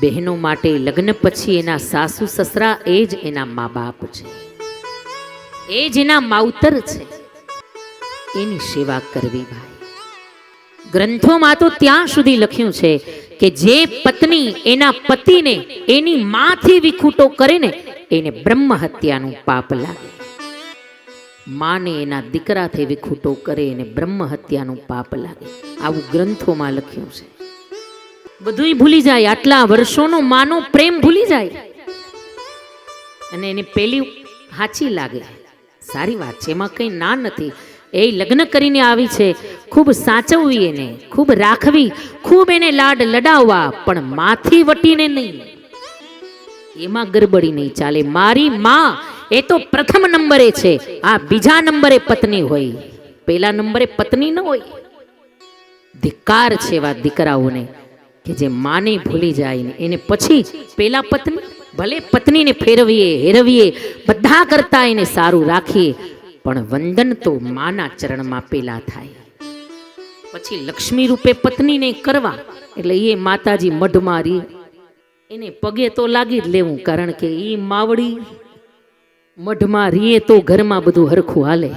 બહેનો માટે લગ્ન પછી એના સાસુ સસરા એ જ એના મા બાપ છે. એ જ એના માવતર છે. એની સેવા કરવી ભાઈ. ગ્રંથોમાં તો ત્યાં સુધી લખ્યું છે કે જે પત્ની એના પતિને એની માથી વિખૂટો કરે ને, એને બ્રહ્મ હત્યાનું પાપ લાગે. માને એના દીકરાથી વિખૂટો કરે, એને બ્રહ્મ હત્યાનું પાપ લાગે. આવું ગ્રંથોમાં લખ્યું છે. બધુંય ભૂલી જાય. આટલા વર્ષોનો માનો પ્રેમ ભૂલી જાય. અને એને પેલી હાચી લાગે. સારી વાત છે. એમાં કંઈ ના નથી. એ લગ્ન કરીને આવી છે. ખૂબ સાચવવી એને. ખૂબ રાખવી. ખૂબ એને લાડ લડાવવા. પણ માથી વટીને નહીં. એમાં ગરબડી નહીં ચાલે. મારી માં, એ તો પ્રથમ નંબરે છે. આ બીજા નંબરે પત્ની હોય. પેલા નંબરે પત્ની ન હોય. ધિકાર છે એવા દીકરાઓને. કે જે માને ભૂલી જાય ને એને પછી પેલા પત્ની, ભલે પત્નીને ફેરવીએ, હેરવીએ, બધા કરતા એને સારું રાખીએ, પણ વંદન તો માના ચરણમાં પેલા થાય. પછી લક્ષ્મી રૂપે પત્નીને કરવા, એટલે એ માતાજી મઢમાં રી એને પગે તો લાગી જ લેવું, કારણ કે એ માવડી મઢમાં રીએ તો ઘરમાં બધું હરખું હાલે.